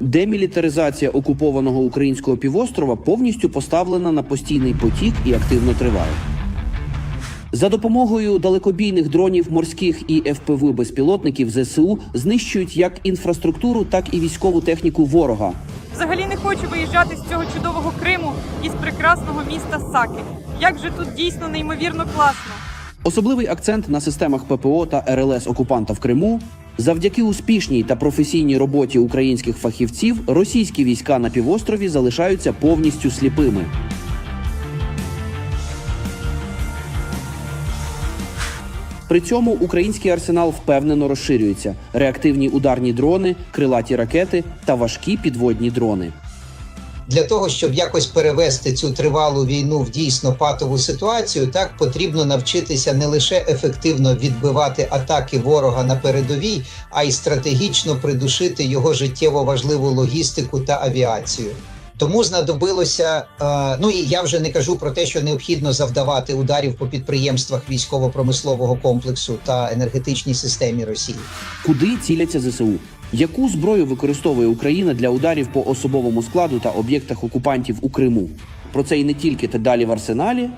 Демілітаризація окупованого українського півострова повністю поставлена на постійний потік і активно триває. За допомогою далекобійних дронів морських і ФПВ безпілотників ЗСУ знищують як інфраструктуру, так і військову техніку ворога. Взагалі не хочу виїжджати з цього чудового Криму із прекрасного міста Саки. Як же тут дійсно неймовірно класно. Особливий акцент на системах ППО та РЛС окупанта в Криму. Завдяки успішній та професійній роботі українських фахівців російські війська на півострові залишаються повністю сліпими. При цьому український арсенал впевнено розширюється: реактивні ударні дрони, крилаті ракети та важкі підводні дрони. Для того щоб якось перевести цю тривалу війну в дійсно патову ситуацію, так потрібно навчитися не лише ефективно відбивати атаки ворога на передовій, а й стратегічно придушити його життєво важливу логістику та авіацію. Тому знадобилося, е, ну і я вже не кажу про те, що необхідно завдавати ударів по підприємствах військово-промислового комплексу та енергетичній системі Росії. Куди ціляться ЗСУ? Яку зброю використовує Україна для ударів по особовому складу та об'єктах окупантів у Криму? Про це і не тільки та далі в арсеналі.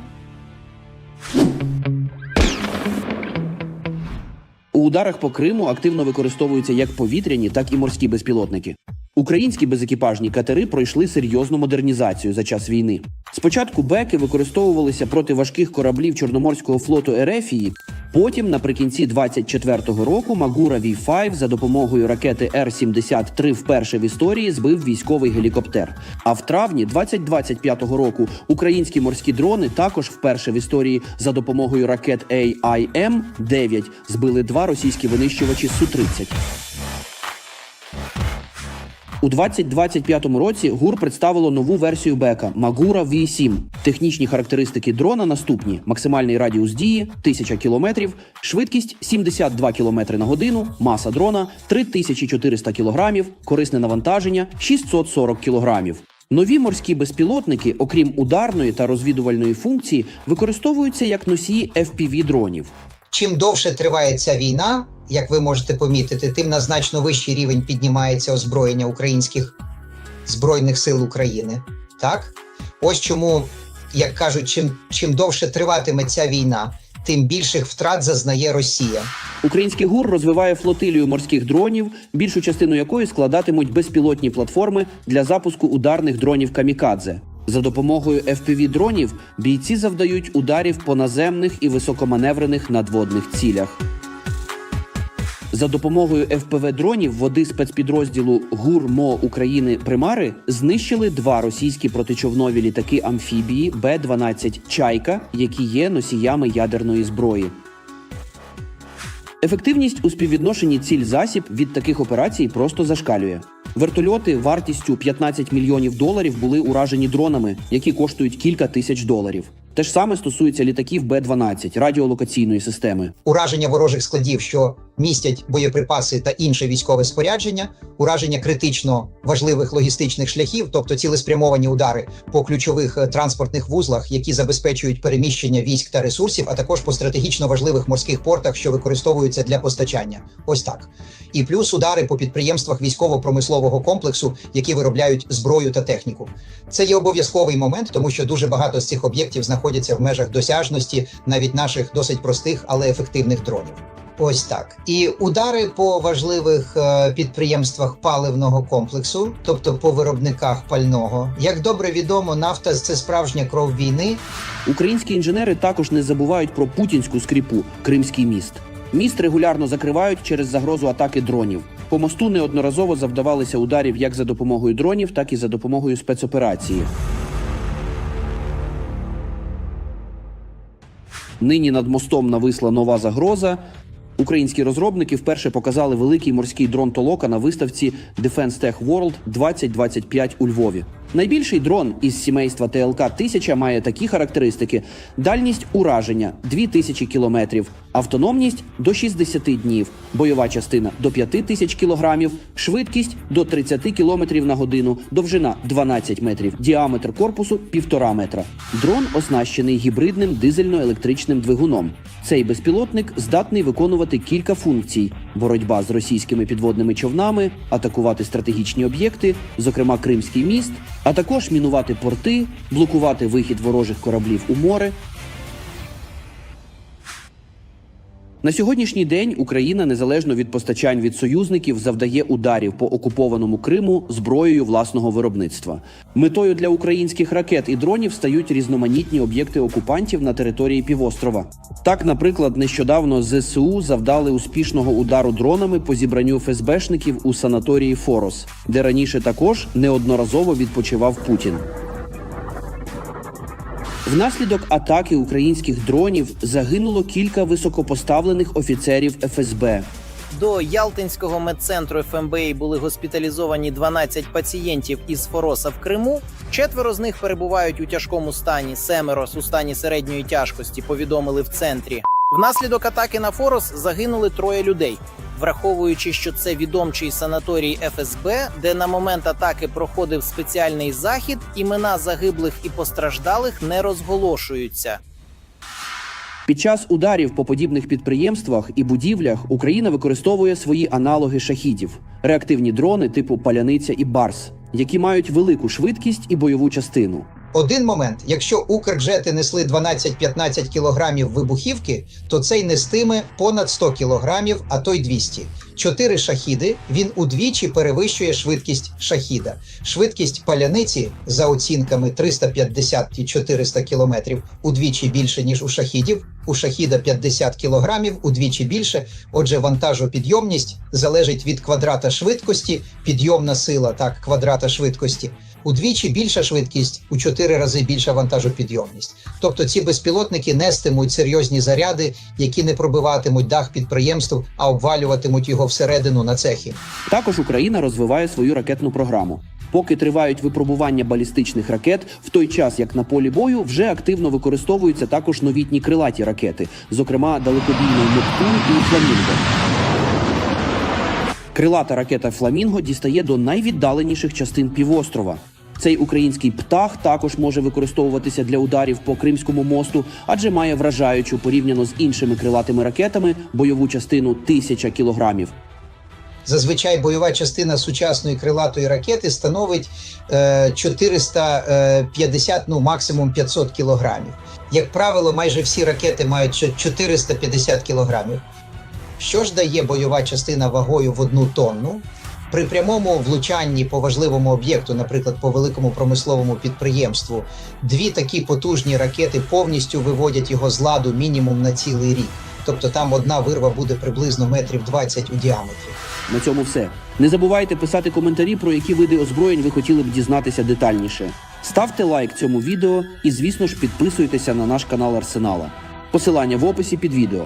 У ударах по Криму активно використовуються як повітряні, так і морські безпілотники. Українські безекіпажні катери пройшли серйозну модернізацію за час війни. Спочатку беки використовувалися проти важких кораблів Чорноморського флоту Ерефії. Потім, наприкінці 24-го року, Магура V5 за допомогою ракети Р-73 вперше в історії збив військовий гелікоптер. А в травні 2025 року українські морські дрони також вперше в історії за допомогою ракет AIM-9 збили два російські винищувачі Су-30. У 2025 році ГУР представило нову версію бека Магура V7. Технічні характеристики дрона наступні: максимальний радіус дії 1000 км, швидкість 72 км на годину, маса дрона 3400 кг, корисне навантаження 640 кг. Нові морські безпілотники, окрім ударної та розвідувальної функції, використовуються як носії fpv дронів. Чим довше триває ця війна, як ви можете помітити, тим на значно вищий рівень піднімається озброєння українських збройних сил України. Так, ось чому, як кажуть, чим, чим довше триватиме ця війна, тим більших втрат зазнає Росія. Український ГУР розвиває флотилію морських дронів, більшу частину якої складатимуть безпілотні платформи для запуску ударних дронів камікадзе. За допомогою fpv дронів бійці завдають ударів по наземних і високоманеврених надводних цілях. За допомогою fpv дронів води спецпідрозділу ГУР-МО України Примари знищили два російські протичовнові літаки амфібії Б-12 Чайка, які є носіями ядерної зброї. Ефективність у співвідношенні ціль-засіб від таких операцій просто зашкалює. Вертольоти вартістю 15 мільйонів доларів були уражені дронами, які коштують кілька тисяч доларів. Те ж саме стосується літаків Б-12 радіолокаційної системи. Ураження ворожих складів, що містять боєприпаси та інше військове спорядження, ураження критично важливих логістичних шляхів, тобто цілеспрямовані удари по ключових е, транспортних вузлах, які забезпечують переміщення військ та ресурсів, а також по стратегічно важливих морських портах, що використовуються для постачання. Ось так. І плюс удари по підприємствах військово-промислового комплексу, які виробляють зброю та техніку. Це є обов'язковий момент, тому що дуже багато з цих об'єктів знаходяться в межах досяжності навіть наших досить простих, але ефективних дронів. Ось так. І удари по важливих е, підприємствах паливного комплексу, тобто по виробниках пального. Як добре відомо, нафта це справжня кров війни. Українські інженери також не забувають про путінську скріпу Кримський міст. Міст регулярно закривають через загрозу атаки дронів. По мосту неодноразово завдавалися ударів як за допомогою дронів, так і за допомогою спецоперації. Нині над мостом нависла нова загроза. Українські розробники вперше показали великий морський дрон Толока на виставці Defense Tech World 2025 у Львові. Найбільший дрон із сімейства ТЛК 1000 має такі характеристики: дальність ураження 2000 км, автономність до 60 днів, бойова частина до 5000 кг, швидкість до 30 км на годину, довжина 12 метрів, діаметр корпусу 1,5 метра. Дрон оснащений гібридним дизельно-електричним двигуном. Цей безпілотник здатний виконувати кілька функцій: боротьба з російськими підводними човнами, атакувати стратегічні об'єкти, зокрема Кримський міст, а також мінувати порти, блокувати вихід ворожих кораблів у море. На сьогоднішній день Україна, незалежно від постачань від союзників, завдає ударів по окупованому Криму зброєю власного виробництва. Метою для українських ракет і дронів стають різноманітні об'єкти окупантів на території півострова. Так, наприклад, нещодавно ЗСУ завдали успішного удару дронами по зібранню ФСБшників у санаторії Форос, де раніше також неодноразово відпочивав Путін. Внаслідок атаки українських дронів загинуло кілька високопоставлених офіцерів ФСБ. До Ялтинського медцентру ФМБА були госпіталізовані 12 пацієнтів із Фороса в Криму. Четверо з них перебувають у тяжкому стані. Семеро у стані середньої тяжкості повідомили в центрі. Внаслідок атаки на Форос загинули троє людей. Враховуючи, що це відомчий санаторій ФСБ, де на момент атаки проходив спеціальний захід, імена загиблих і постраждалих не розголошуються. Під час ударів по подібних підприємствах і будівлях Україна використовує свої аналоги шахідів реактивні дрони типу Паляниця і Барс, які мають велику швидкість і бойову частину. Один момент: якщо Укрджети несли 12-15 кілограмів вибухівки, то цей нестиме понад 100 кілограмів, а то й 200. Чотири шахіди він удвічі перевищує швидкість шахіда. Швидкість паляниці за оцінками 350 і 400 кілометрів удвічі більше ніж у шахідів. У шахіда 50 кілограмів, удвічі більше. Отже, вантажопідйомність залежить від квадрата швидкості, підйомна сила так квадрата швидкості. Удвічі більша швидкість, у чотири рази більша вантажопідйомність. Тобто ці безпілотники нестимуть серйозні заряди, які не пробиватимуть дах підприємств, а обвалюватимуть його всередину на цехи. Також Україна розвиває свою ракетну програму. Поки тривають випробування балістичних ракет, в той час як на полі бою вже активно використовуються також новітні крилаті ракети, зокрема далекобійний Нептун і Фламінго. Крилата ракета Фламінго дістає до найвіддаленіших частин півострова. Цей український птах також може використовуватися для ударів по Кримському мосту, адже має вражаючу порівняно з іншими крилатими ракетами бойову частину 1000 кілограмів. Зазвичай бойова частина сучасної крилатої ракети становить е, 450, ну максимум 500 кілограмів. Як правило, майже всі ракети мають чо- 450 кілограмів. Що ж дає бойова частина вагою в одну тонну? При прямому влучанні по важливому об'єкту, наприклад, по великому промисловому підприємству, дві такі потужні ракети повністю виводять його з ладу мінімум на цілий рік. Тобто там одна вирва буде приблизно метрів 20 у діаметрі. На цьому все. Не забувайте писати коментарі, про які види озброєнь ви хотіли б дізнатися детальніше. Ставте лайк цьому відео і, звісно ж, підписуйтеся на наш канал Арсенала. Посилання в описі під відео.